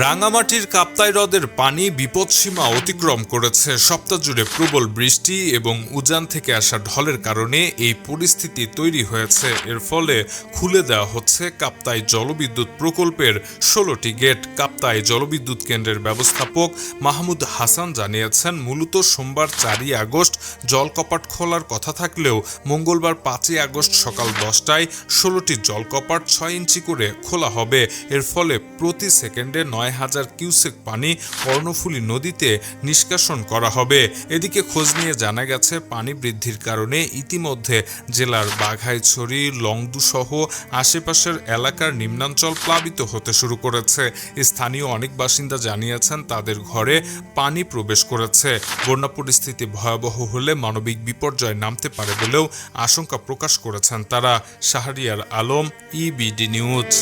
রাঙামাটির কাপ্তাই হ্রদের পানি বিপদসীমা অতিক্রম করেছে। সপ্তাহ জুড়ে প্রবল বৃষ্টি এবং উজান থেকে আসা ঢলের কারণে এই পরিস্থিতি তৈরি হয়েছে। এর ফলে খুলে দেওয়া হচ্ছে কাপ্তাই জলবিদ্যুৎ প্রকল্পের ষোলোটি গেট। কাপ্তাই জলবিদ্যুৎ কেন্দ্রের ব্যবস্থাপক মাহমুদ হাসান জানিয়েছেন, মূলত সোমবার চারই আগস্ট জলকপাট খোলার কথা থাকলেও মঙ্গলবার পাঁচই আগস্ট সকাল দশটায় ষোলোটি জলকপাট ছয় ইঞ্চি করে খোলা হবে। এর ফলে প্রতি সেকেন্ডে নয় হাজার কিউসেক পানি কর্ণফুলী নদীতে নিষ্কাশন করা হবে। এদিকে খোঁজ নিয়ে জানা গেছে, পানি বৃদ্ধির কারণে ইতিমধ্যে জেলার বাঘাইছড়ি লংদু সহ আশেপাশের এলাকার নিম্নাঞ্চল প্লাবিত হতে শুরু করেছে। স্থানীয় অনেক বাসিন্দা জানিয়েছেন, তাদের ঘরে পানি প্রবেশ করেছে। বন্যা পরিস্থিতি ভয়াবহ হলে মানবিক বিপর্যয় নামতে পারে বলেও আশঙ্কা প্রকাশ করেছেন তারা। Shahriar Alam EBD news